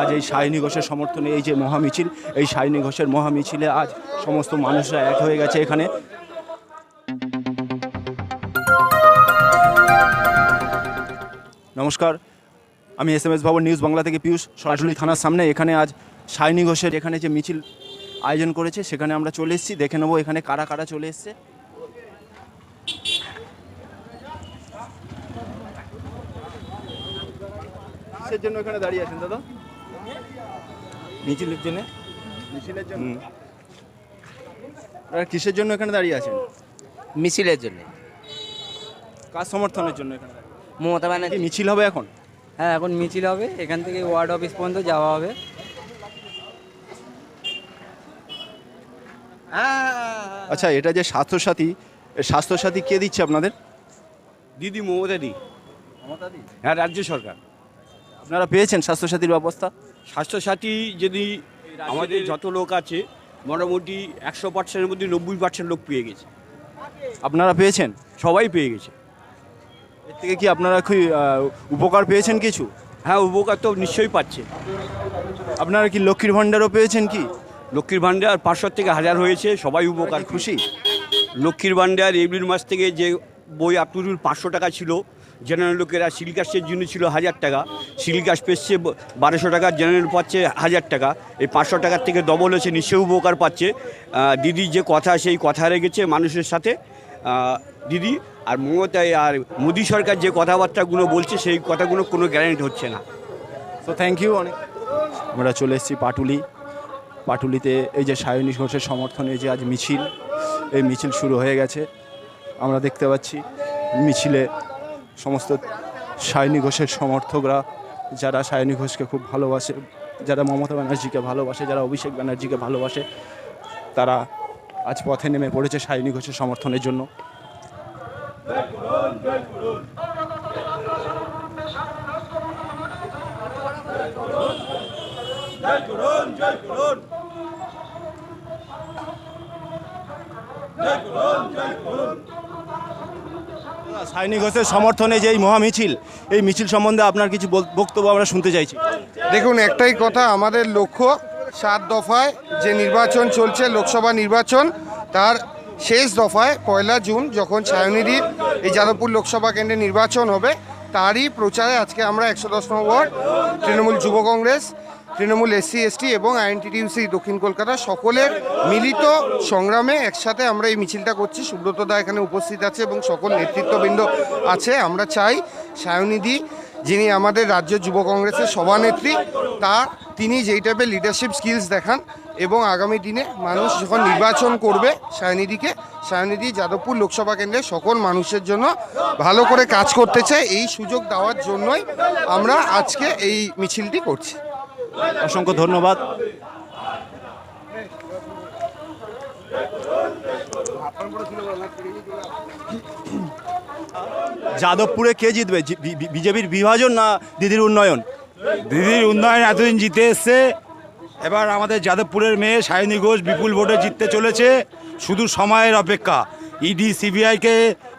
আজ এই সায়নী ঘোষের সমর্থনে এই যে মহামিছিল, এই সায়নী ঘোষের মহামিছিলে আজ সমস্ত মানুষরা এক হয়ে গেছে এখানে। নমস্কার, আমি S M S Bhavan news Bangla থেকে পিয়ুষ সরাসরি থানার সামনে। এখানে আজ সায়নী ঘোষের এখানে যে মিছিল আয়োজন করেছে, সেখানে আমরা চলে এসেছি। দেখে নেব এখানে কারা কারা চলে এসছে। কিসের জন্য এখানে দাঁড়িয়ে আছেন দাদা? মিছিলের জন্য? মিছিলের জন্য? আপনারা কিসের জন্য এখানে দাঁড়িয়ে আছেন? মিছিলের জন্য। কার সমর্থনের জন্য এখানে মমতা ব্যানার্জি। মিছিল হবে এখন? হ্যাঁ এখন মিছিল হবে। এখান থেকে ওয়ার্ড অফিস পর্যন্ত যাওয়া হবে। আচ্ছা এটা যে স্বাস্থ্যসাথী স্বাস্থ্যসাথী কে দিচ্ছে আপনাদের? দিদি মমতা দি? হ্যাঁ রাজ্য সরকার। আপনারা পেয়েছেন স্বাস্থ্যসাথীর ব্যবস্থা? স্বাস্থ্যসাথী যদি আমাদের যত লোক আছে মোটামুটি একশো পার্সেন্টের মধ্যে নব্বই পার্সেন্ট লোক পেয়ে গেছে। আপনারা পেয়েছেন? সবাই পেয়ে গেছে। এর থেকে কি আপনারা কি উপকার পেয়েছেন কিছু? হ্যাঁ উপকার তো নিশ্চয়ই পাচ্ছে। আপনারা কি লক্ষ্মীর ভাণ্ডারও পেয়েছেন কি? লক্ষ্মীর ভাণ্ডার পাঁচশো থেকে হাজার হয়েছে সবাই উপকার খুশি। লক্ষ্মীর ভাণ্ডার এপ্রিল মাস থেকে যে বই আপটুরুল পাঁচশো টাকা ছিল জেনারেল লোকেরা সিল কাস্টের জন্য ছিল হাজার টাকা। সিল কাস্ট পেচ্ছে বারোশো টাকা, জেনারেল পাচ্ছে হাজার টাকা। এই পাঁচশো টাকার থেকে ডবল হয়েছে নিশ্চয়ই উপকার পাচ্ছে। দিদির যে কথা, সেই কথা রেখেছে মানুষের সাথে। দিদি আর মমতায় আর মোদী সরকার যে কথাবার্তাগুলো বলছে, সেই কথাগুলো কোনো গ্যারান্টি হচ্ছে না। তো থ্যাংক ইউ অনেক। আমরা চলে এসেছি পাটুলি। পাটুলিতে এই যে সায়নী ঘোষের সমর্থনে যে আজ মিছিল, এই মিছিল শুরু হয়ে গেছে। আমরা দেখতে পাচ্ছি মিছিলে সমস্ত সায়নী ঘোষের সমর্থকরা যারা সায়নী ঘোষকে খুব ভালোবাসে যারা মমতা ব্যানার্জিকে ভালোবাসে যারা অভিষেক ব্যানার্জিকে ভালোবাসে তারা আজ পথে নেমে পড়েছে সায়নী ঘোষের সমর্থনের জন্য সায়নী ঘোষের সমর্থনে যে এই মহামিছিল, এই মিছিল সম্বন্ধে আপনার কিছু বক্তব্য আমরা শুনতে চাইছি। দেখুন, একটাই কথা, আমাদের লক্ষ্য সাত দফায় যে নির্বাচন চলছে, লোকসভা নির্বাচন, তার শেষ দফায়, পয়লা জুন, যখন ছায়নিধির এই যাদবপুর লোকসভা কেন্দ্রে নির্বাচন হবে, তারই প্রচারে আজকে আমরা একশো দশ নম্বর তৃণমূল যুব কংগ্রেস তৃণমূল এসসি, এসটি এবং আইএনটিটিউসি দক্ষিণ কলকাতা সকলের মিলিত সংগ্রামে একসাথে আমরা এই মিছিলটা করছি। সুব্রত দা এখানে উপস্থিত আছে এবং সকল নেতৃত্ববৃন্দ আছে। আমরা চাই সায়নিধি যিনি আমাদের রাজ্য যুব কংগ্রেসের সভানেত্রী, তা তিনি যেই টাইপের লিডারশিপ স্কিলস দেখান এবং আগামী দিনে মানুষ যখন নির্বাচন করবে সায়নিধিকে সায়নিধি যাদবপুর লোকসভা কেন্দ্রে সকল মানুষের জন্য ভালো করে কাজ করতে চায়। এই সুযোগ দেওয়ার জন্যই আমরা আজকে এই মিছিলটি করছি। অসংখ্য ধন্যবাদ। যাদবপুরে কে জিতবে? বিজেপির বিভাজন না দিদির উন্নয়ন? দিদির উন্নয়ন এতদিন জিতে এসছে। এবার আমাদের যাদবপুরের মেয়ে সায়নী ঘোষ বিপুল ভোটে জিততে চলেছে। শুধু সময়ের অপেক্ষা। ইডি সিবিআইকে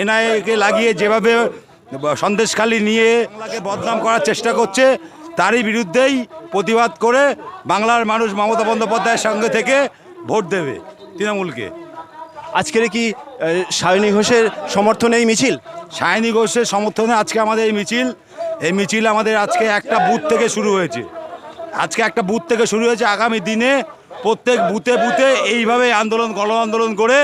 এনআইএকে লাগিয়ে যেভাবে সন্দেশখালি নিয়ে বদনাম করার চেষ্টা করছে তারই বিরুদ্ধেই প্রতিবাদ করে বাংলার মানুষ মমতা বন্দ্যোপাধ্যায়ের সঙ্গে থেকে ভোট দেবে তৃণমূলকে। আজকের কি সায়নী ঘোষের সমর্থনে এই মিছিল? সায়নী ঘোষের সমর্থনে আজকে আমাদের এই মিছিল। এই মিছিল আমাদের আজকে একটা বুথ থেকে শুরু হয়েছে। আজকে একটা বুথ থেকে শুরু হয়েছে। আগামী দিনে প্রত্যেক বুথে বুথে এইভাবে আন্দোলন গণ আন্দোলন করে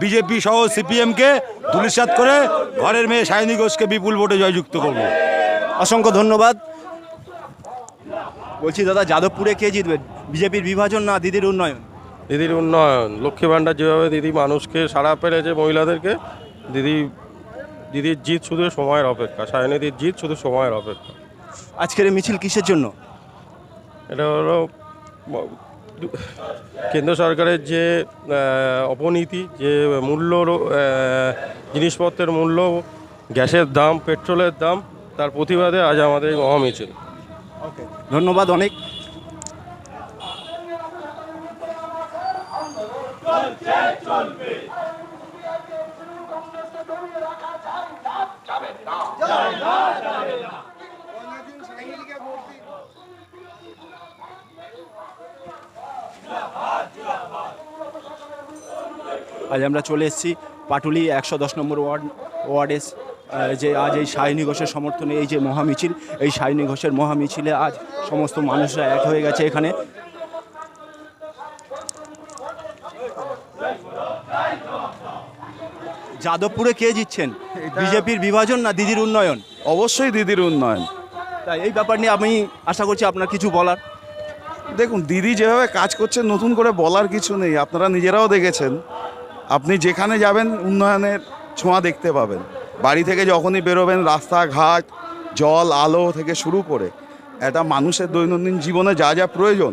বিজেপি সহ সিপিএমকে ধুলিসাত করে ঘরের মেয়ে সায়নী ঘোষকে বিপুল ভোটে জয়যুক্ত করব। অসংখ্য ধন্যবাদ। বলছি দাদা যাদবপুরে কে জিতবে? বিজেপির বিভাজন না দিদির উন্নয়ন? দিদির উন্নয়ন। লক্ষ্মী ভাণ্ডার যেভাবে দিদি মানুষকে সাড়া পেরেছে মহিলাদেরকে দিদি দিদির জিত শুধু সময়ের অপেক্ষা। সায়নিধির জিত শুধু সময়ের অপেক্ষা। আজকের মিছিল কিসের জন্য? এটা হলো কেন্দ্র সরকারের যে অপনীতি যে মূল্য জিনিসপত্রের মূল্য গ্যাসের দাম পেট্রোলের দাম তার প্রতিবাদে আজ আমাদের এই মহামিছিল। ধন্যবাদ অনেক। আজ আমরা চলে এসেছি পাটুলি একশো দশ নম্বর ওয়ার্ড ওয়ার্ডে যে আজ এই সায়নী ঘোষের সমর্থনে এই যে মহামিছিল এই সায়নী ঘোষের মহামিছিলে আজ সমস্ত মানুষরা এক হয়ে গেছে এখানে। যাদবপুরে কে জিতছেন? বিজেপির বিভাজন না দিদির উন্নয়ন? অবশ্যই দিদির উন্নয়ন। তাই এই ব্যাপার নিয়ে আমি আশা করছি আপনার কিছু বলার। দেখুন দিদি যেভাবে কাজ করছে নতুন করে বলার কিছু নেই। আপনারা নিজেরাও দেখেছেন। আপনি যেখানে যাবেন উন্নয়নের ছোঁয়া দেখতে পাবেন। বাড়ি থেকে যখনই বেরোবেন, রাস্তাঘাট, জল, আলো থেকে শুরু করে একটা মানুষের দৈনন্দিন জীবনে যা যা প্রয়োজন,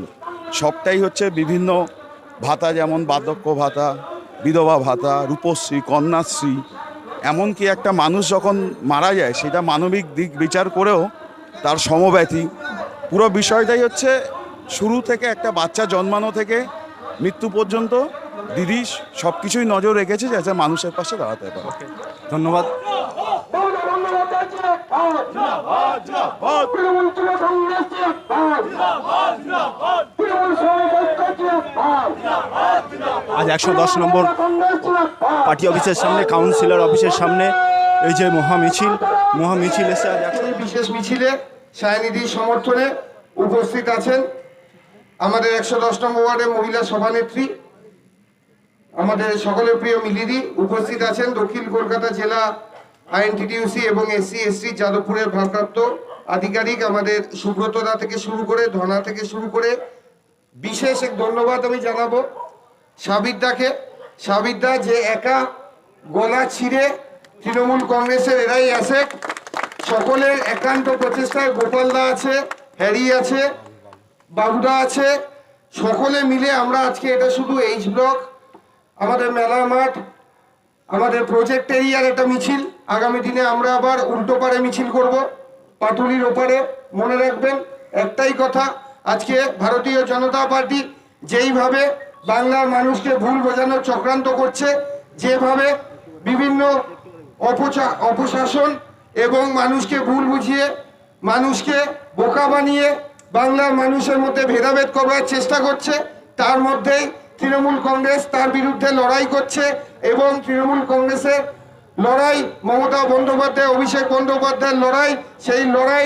সবটাই হচ্ছে বিভিন্ন ভাতা, যেমন বার্ধক্য ভাতা, বিধবা ভাতা, রূপশ্রী, কন্যাশ্রী। এমনকি একটা মানুষ যখন মারা যায়, সেটা মানবিক দিক বিচার করেও তার সমব্যথী। পুরো বিষয়টাই হচ্ছে শুরু থেকে একটা বাচ্চা জন্মানো থেকে মৃত্যু পর্যন্ত দিদি সব কিছুই নজর রেখেছে যাতে মানুষের পাশে দাঁড়াতে পারে। ধন্যবাদ। আজ একশো দশ নম্বর পার্টি অফিসের সামনে কাউন্সিলর অফিসের সামনে এই যে মহামিছিল মহামিছিল এসে আজ একশো এই বিশেষ মিছিলে সায়নিধির সমর্থনে উপস্থিত আছেন আমাদের একশো দশ নম্বর ওয়ার্ডের মহিলা সভানেত্রী আমাদের সকলের প্রিয় মিলিদি উপস্থিত আছেন দক্ষিণ কলকাতা জেলা আইএনটিটিউসি এবং এসসি, এসটি, যাদবপুরের ভারপ্রাপ্ত আধিকারিক আমাদের সুব্রতদা থেকে শুরু করে, ধনা থেকে শুরু করে, বিশেষ এক ধন্যবাদ আমি জানাব সাবিরদাকে সাবিরদা যে একা গলা ছিঁড়ে তৃণমূল কংগ্রেসের এরাই আছে। সকলের একান্ত প্রচেষ্টায় গোপালদা আছে, হ্যারি আছে, বাবুদা আছে। সকলে মিলে আমরা আজকে এটা শুধু এইচ ব্লক, আমাদের মেলা মাঠ আমাদের প্রজেক্ট এরিয়ার একটা মিছিল। আগামী দিনে আমরা আবার উল্টো পারে মিছিল করব। পাটুলির ওপারে, মনে রাখবেন, একটাই কথা, আজকে ভারতীয় জনতা পার্টি যেইভাবে বাংলার মানুষকে ভুল বোঝানোর চক্রান্ত করছে, যেভাবে বিভিন্ন অপচা, অপশাসন এবং মানুষকে ভুল বুঝিয়ে, মানুষকে বোকা বানিয়ে বাংলার মানুষের মধ্যে ভেদাভেদ করবার চেষ্টা করছে, তার মধ্যেই তৃণমূল কংগ্রেস তার বিরুদ্ধে লড়াই করছে এবং তৃণমূল কংগ্রেসের লড়াই মমতা বন্দ্যোপাধ্যায় অভিষেক বন্দ্যোপাধ্যায়ের লড়াই সেই লড়াই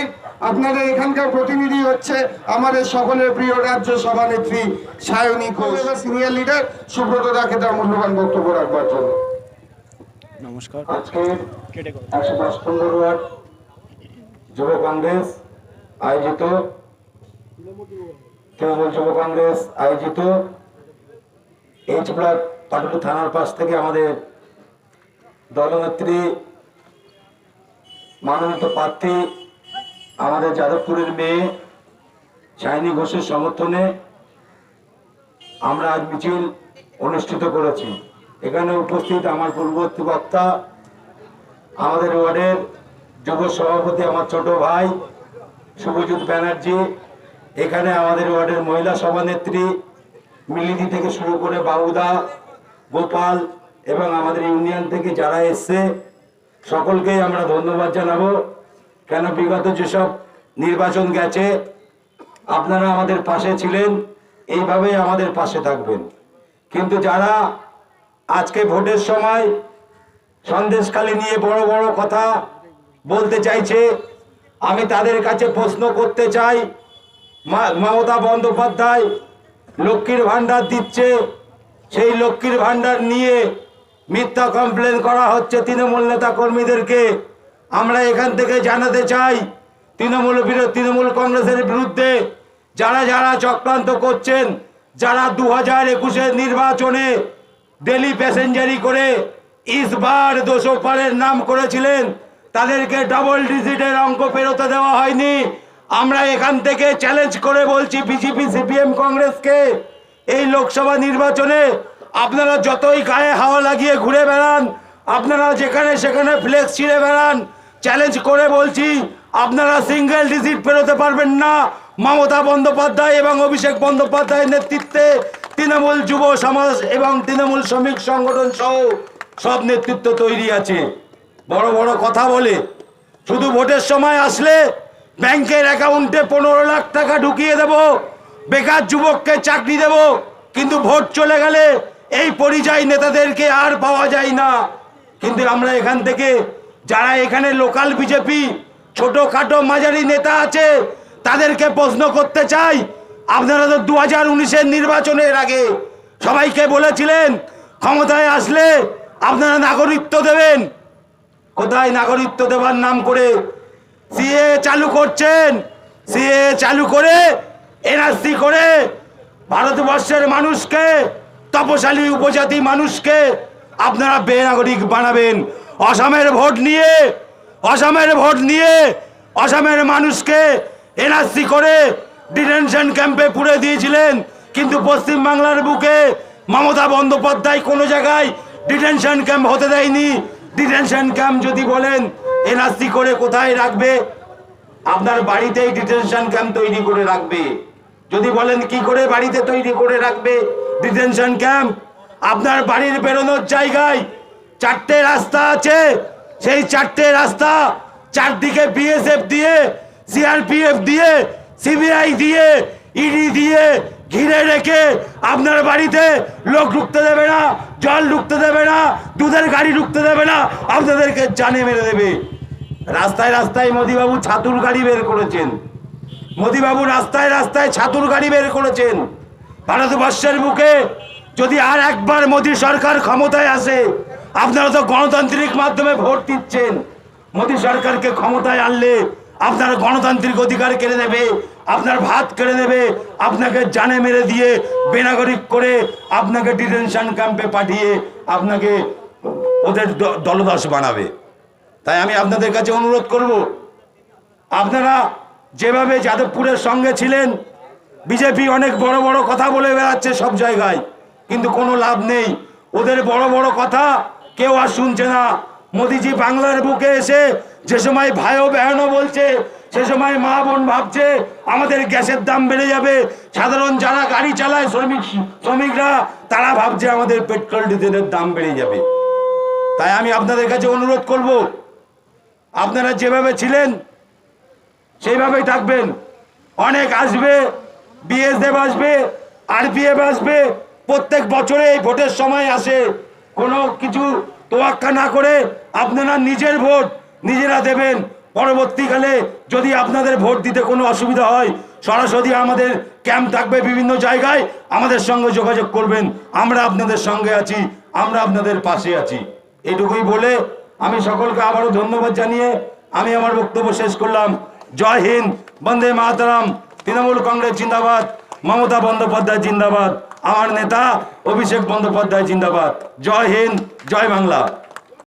আপনাদের এখানকার প্রতিনিধি হচ্ছে আমাদের সকলের প্রিয় রাজ্য সভানেত্রী সায়নী ঘোষ। সিনিয়র লিডার সুব্রত দাকে তার মূল্যবান বক্তব্য রাখবার জন্য। নমস্কার। একশো নম্বর ওয়ার্ড যুব কংগ্রেস আয়োজিত তৃণমূল যুব কংগ্রেস আয়োজিত এইচ ব্লক পাটুলি থানার পাশ থেকে আমাদের দলনেত্রী মাননীত প্রার্থী আমাদের যাদবপুরের মেয়ে শাইনী ঘোষের সমর্থনে আমরা আজ মিছিল অনুষ্ঠিত করেছি। এখানে উপস্থিত আমার পূর্ববর্তী বক্তা, আমাদের ওয়ার্ডের যুব সভাপতি আমার ছোট ভাই শুভজিৎ ব্যানার্জি, এখানে আমাদের ওয়ার্ডের মহিলা সভানেত্রী মিলিদি থেকে শুরু করে বাবুদা গোপাল এবং আমাদের ইউনিয়ন থেকে যারা এসছে সকলকেই আমরা ধন্যবাদ জানাব। কেন বিগত যেসব নির্বাচন গেছে, আপনারা আমাদের পাশে ছিলেন, এইভাবেই আমাদের পাশে থাকবেন। কিন্তু যারা আজকে ভোটের সময় সন্দেশখালি নিয়ে বড় বড় কথা বলতে চাইছে, আমি তাদের কাছে প্রশ্ন করতে চাই মমতা বন্দ্যোপাধ্যায় লক্ষ্মীর ভাণ্ডার দিচ্ছে সেই লক্ষ্মীর ভাণ্ডার নিয়ে মিথ্যা কমপ্লেন করা হচ্ছে তৃণমূল নেতা কর্মীদেরকে আমরা এখান থেকে জানাতে চাই, তৃণমূল বিরোধী, তৃণমূল কংগ্রেসের বিরুদ্ধে যারা যারা চক্রান্ত করছেন, যারা দু হাজার একুশের নির্বাচনে ডেলি প্যাসেঞ্জারি করে ইসবার দুশো পারের নাম করেছিলেন, তাদেরকে ডাবল ডিজিটের অঙ্ক পেরোতে দেওয়া হয়নি। আমরা এখান থেকে চ্যালেঞ্জ করে বলছি, বিজেপি সিপিএম কংগ্রেসকে এই লোকসভা নির্বাচনে আপনারা যতই গায়ে হাওয়া লাগিয়ে ঘুরে বেড়ান, আপনারা যেখানে সেখানে ফ্লেক্স ছিঁড়ে বেড়ান চ্যালেঞ্জ করে বলছি, আপনারা সিঙ্গেল ডিজিট পেরোতে পারবেন না। মমতা বন্দ্যোপাধ্যায় এবং অভিষেক বন্দ্যোপাধ্যায়ের নেতৃত্বে তৃণমূল যুব সমাজ এবং তৃণমূল শ্রমিক সংগঠন সহ সব নেতৃত্ব তৈরি আছে। বড় বড় কথা বলে, শুধু ভোটের সময় আসলে ব্যাংকের অ্যাকাউন্টে পনেরো লাখ টাকা ঢুকিয়ে দেব বেকার যুবককে চাকরি দেব, কিন্তু ভোট চলে গেলে এই পরিযায়ী নেতাদেরকে আর পাওয়া যায় না। কিন্তু আমরা এখান থেকে, যারা এখানে লোকাল বিজেপি, ছোটোখাটো মাঝারি নেতা আছে, তাদেরকে প্রশ্ন করতে চাই, আপনারা তো দু হাজার উনিশের নির্বাচনের আগে সবাইকে বলেছিলেন, ক্ষমতায় আসলে আপনারা নাগরিকত্ব দেবেন। কোথায় নাগরিকত্ব দেওয়ার নাম করে? সিএ চালু করছেন, সিএ চালু করে এনআরসি করে ভারতবর্ষের মানুষকে, তপশালী উপজাতি মানুষকে আপনারা বেনাগরিক বানাবেন। অসমের ভোট নিয়ে, অসমের ভোট নিয়ে অসমের মানুষকে এনআরসি করে ডিটেনশন ক্যাম্পে পুরে দিয়েছিলেন। কিন্তু পশ্চিমবাংলার বুকে মমতা বন্দ্যোপাধ্যায় কোনো জায়গায় ডিটেনশন ক্যাম্প হতে দেয়নি। ডিটেনশন ক্যাম্প যদি বলেন এনআরসি করে কোথায় রাখবে? আপনার বাড়িতেই ডিটেনশন ক্যাম্প তৈরি করে রাখবে। যদি বলেন কি করে বাড়িতে তৈরি করে রাখবে ডিটেনশন ক্যাম্প? আপনার বাড়ির বেরোনোর জায়গায় চারটে রাস্তা আছে। সেই চারটে রাস্তা চারদিকে বিএসএফ দিয়ে সিআরপিএফ দিয়ে সিবিআই দিয়ে ইডি দিয়ে ঘিরে রেখে আপনার বাড়িতে লোক ঢুকতে দেবে না, জল ঢুকতে দেবে না, দুধের গাড়ি ঢুকতে দেবে না, আপনাদেরকে জানে মেরে দেবে। রাস্তায় রাস্তায় মোদিবাবু ছাতুর গাড়ি বের করেছেন। মোদিবাবু রাস্তায় রাস্তায় ছাতুর গাড়ি বের করেছেন। ভারতবর্ষের বুকে যদি আর একবার মোদী সরকার ক্ষমতায় আসে, আপনারা তো গণতান্ত্রিক মাধ্যমে ভোট দিচ্ছেন। মোদী সরকারকে ক্ষমতায় আনলে আপনার গণতান্ত্রিক অধিকার কেড়ে নেবে, আপনার ভাত কেড়ে নেবে, আপনাকে জানে মেরে দিয়ে বেনাগরিক করে আপনাকে ডিটেনশন ক্যাম্পে পাঠিয়ে আপনাকে ওদের দলদাস বানাবে। তাই আমি আপনাদের কাছে অনুরোধ করব, আপনারা যেভাবে যাদবপুরের সঙ্গে ছিলেন, বিজেপি অনেক বড় বড় কথা বলে বেড়াচ্ছে সব জায়গায়, কিন্তু কোনো লাভ নেই। ওদের বড় বড় কথা কেউ আর শুনছে না। মোদিজি বাংলার বুকে এসে যে সময় ভাইও বেহানো বলছে, সে সময় মা বোন ভাবছে, আমাদের গ্যাসের দাম বেড়ে যাবে। সাধারণ যারা গাড়ি চালায়, শ্রমিক, শ্রমিকরা, তারা ভাবছে আমাদের পেট্রোল, ডিজেলের দাম বেড়ে যাবে। তাই আমি আপনাদের কাছে অনুরোধ করব, আপনারা যেভাবে ছিলেন সেইভাবেই থাকবেন। অনেক আসবে, বিএসএফ আসবে, আরপিএফ আসবে, প্রত্যেক বছরে এই ভোটের সময় আসে। কোনো কিছু তোয়াক্কা না করে আপনারা নিজের ভোট নিজেরা দেবেন। পরবর্তীকালে যদি আপনাদের ভোট দিতে কোনো অসুবিধা হয়, সরাসরি আমাদের ক্যাম্প থাকবে বিভিন্ন জায়গায়, আমাদের সঙ্গে যোগাযোগ করবেন। আমরা আপনাদের সঙ্গে আছি, আমরা আপনাদের পাশে আছি। এটুকুই বলে আমি সকলকে আবারও ধন্যবাদ জানিয়ে আমি আমার বক্তব্য শেষ করলাম। জয় হিন্দ, বন্দে মাতরম, তৃণমূল কংগ্রেস জিন্দাবাদ, মমতা বন্দ্যোপাধ্যায় জিন্দাবাদ, আমার নেতা অভিষেক বন্দ্যোপাধ্যায় জিন্দাবাদ। জয় হিন্দ, জয় বাংলা।